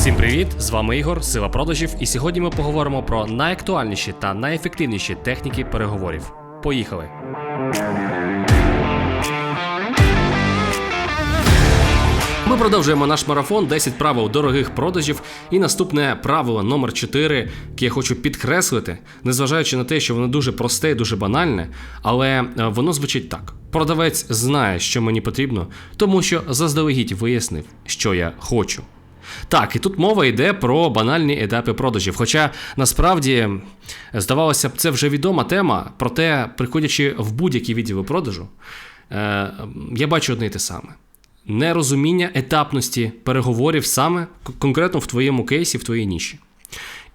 Всім привіт! З вами Ігор, Сила продажів, і сьогодні ми поговоримо про найактуальніші та найефективніші техніки переговорів. Поїхали! Ми продовжуємо наш марафон 10 правил дорогих продажів. І наступне правило номер 4, яке я хочу підкреслити, незважаючи на те, що воно дуже просте і дуже банальне, але е, воно звучить так: продавець знає, що мені потрібно, тому що заздалегідь вияснив, що я хочу. Так, і тут мова йде про банальні етапи продажів. Хоча насправді, здавалося б, це вже відома тема, проте, приходячи в будь-які відділи продажу, е, я бачу одне і те саме. Нерозуміння етапності переговорів саме конкретно в твоєму кейсі, в твоїй ніші.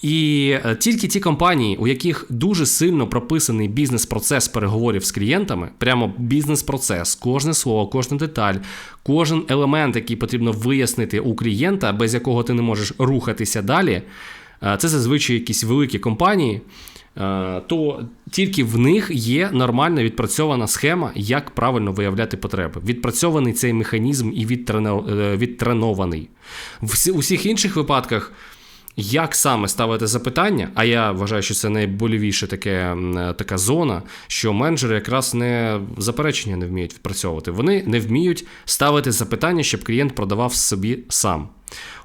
І е, тільки ті компанії, у яких дуже сильно прописаний бізнес-процес переговорів з клієнтами, прямо бізнес-процес, кожне слово, кожна деталь, кожен елемент, який потрібно вияснити у клієнта, без якого ти не можеш рухатися далі, е, це зазвичай якісь великі компанії. е, То тільки в них є нормально відпрацьована схема, як правильно виявляти потреби. Відпрацьований цей механізм і відтрено- відтренований. В усіх інших випадках як саме ставити запитання, а я вважаю, що це найболівіше таке, така зона, що менеджери якраз не заперечення не вміють відпрацьовувати. Вони не вміють ставити запитання, щоб клієнт продавав собі сам.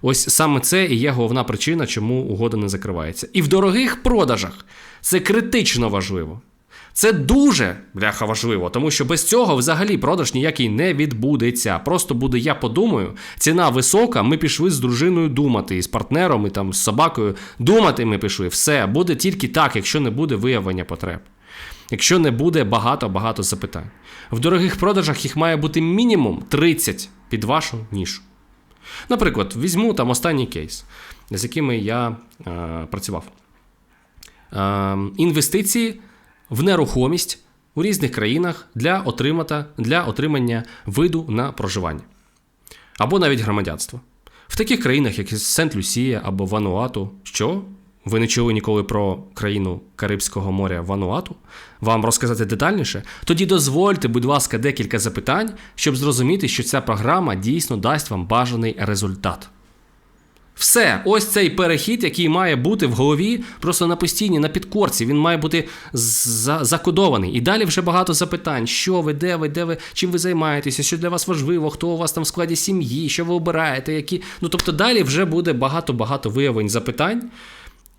Ось саме це і є головна причина, чому угода не закривається. І в дорогих продажах це критично важливо. Це дуже бляха важливо, тому що без цього взагалі продаж ніякий не відбудеться. Просто буде, я подумаю, ціна висока, ми пішли з дружиною думати, і з партнером, і там з собакою. Думати ми пішли. Все буде тільки так, якщо не буде виявлення потреб. Якщо не буде багато-багато запитань. В дорогих продажах їх має бути мінімум 30 під вашу нішу. Наприклад, візьму там останній кейс, з якими я е, працював. Е, інвестиції в нерухомість у різних країнах для, отримата, для отримання виду на проживання або навіть громадянство. В таких країнах, як Сент-Люсія або Вануату, що? Ви не чули ніколи про країну Карибського моря Вануату? Вам розказати детальніше? Тоді дозвольте, будь ласка, декілька запитань, щоб зрозуміти, що ця програма дійсно дасть вам бажаний результат. Все, ось цей перехід, який має бути в голові, просто на постійній, на підкорці. Він має бути за- закодований. І далі вже багато запитань: що ви, де ви, де ви, чим ви займаєтеся, що для вас важливо, хто у вас там в складі сім'ї, що ви обираєте, які. Ну тобто далі вже буде багато-багато виявлень запитань.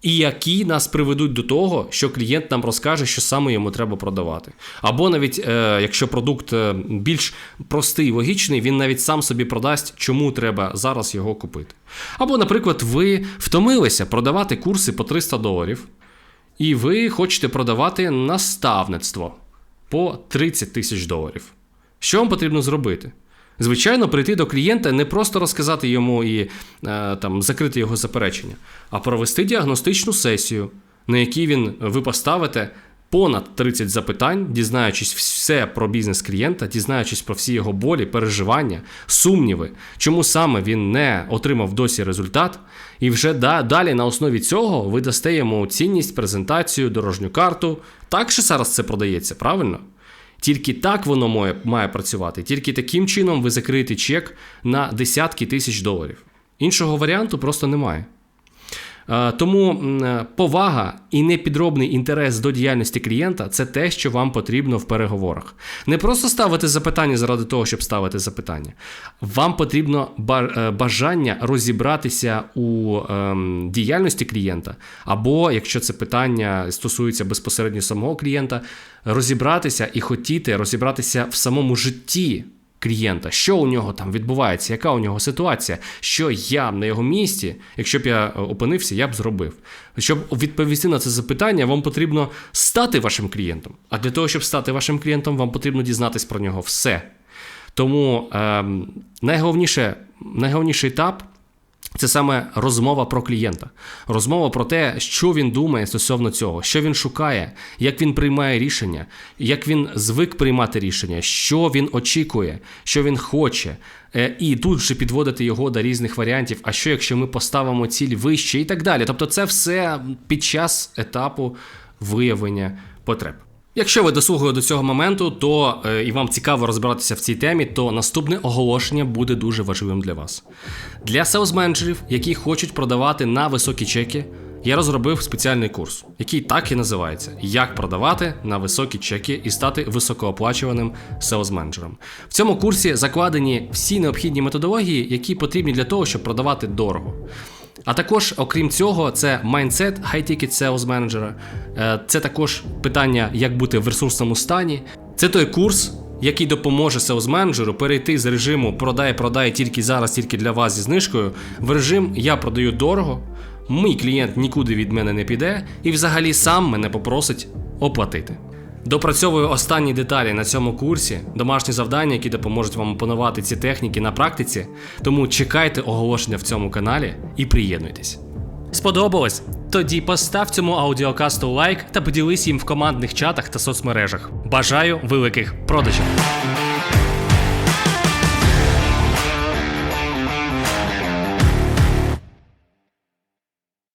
І які нас приведуть до того, що клієнт нам розкаже, що саме йому треба продавати. Або навіть е, якщо продукт е, більш простий, логічний, він навіть сам собі продасть, чому треба зараз його купити. Або, наприклад, ви втомилися продавати курси по 300 доларів, і ви хочете продавати наставництво по 30 тисяч доларів. Що вам потрібно зробити? Звичайно, прийти до клієнта не просто розказати йому і е, там закрити його заперечення, а провести діагностичну сесію, на якій він ви поставите понад 30 запитань, дізнаючись все про бізнес клієнта, дізнаючись про всі його болі, переживання, сумніви, чому саме він не отримав досі результат, і вже да, далі на основі цього ви дасте йому цінність, презентацію, дорожню карту. Так що зараз це продається, правильно? Тільки так воно має, має працювати. Тільки таким чином ви закриєте чек на десятки тисяч доларів. Іншого варіанту просто немає. Е, Тому е, повага і непідробний інтерес до діяльності клієнта це те, що вам потрібно в переговорах. Не просто ставити запитання заради того, щоб ставити запитання. Вам потрібно е, бажання розібратися у ем, діяльності клієнта, або якщо це питання стосується безпосередньо самого клієнта, розібратися і хотіти розібратися в самому житті клієнта, що у нього там відбувається, яка у нього ситуація, що я на його місці, якщо б я е, опинився, я б зробив. Щоб відповісти на це запитання, вам потрібно стати вашим клієнтом. А для того, щоб стати вашим клієнтом, вам потрібно дізнатись про нього все. Тому ем, найголовніше, найголовніший етап це саме розмова про клієнта, розмова про те, що він думає стосовно цього, що він шукає, як він приймає рішення, як він звик приймати рішення, що він очікує, що він хоче. Е, І тут же підводити його до різних варіантів. А що якщо ми поставимо ціль вище і так далі. Тобто, це все під час етапу виявлення потреб. Якщо ви дослухали до цього моменту, то е, і вам цікаво розбиратися в цій темі, то наступне оголошення буде дуже важливим для вас. Для селс-менеджерів, які хочуть продавати на високі чеки, я розробив спеціальний курс, який так і називається: Як продавати на високі чеки і стати високооплачуваним селс-менеджером. В цьому курсі закладені всі необхідні методології, які потрібні для того, щоб продавати дорого. А також, окрім цього, це майндсет high-ticket sales менеджера. Е, Це також питання, як бути в ресурсному стані. Це той курс, який допоможе sales менеджеру перейти з режиму продай, продай тільки зараз, тільки для вас зі знижкою, в режим я продаю дорого, мій клієнт нікуди від мене не піде і взагалі сам мене попросить оплатити. Допрацьовую останні деталі на цьому курсі, домашні завдання, які допоможуть вам опанувати ці техніки на практиці. Тому чекайте оголошення в цьому каналі і приєднуйтесь. Сподобалось? Тоді постав цьому аудіокасту лайк та поділись їм в командних чатах та соцмережах. Бажаю великих продажів!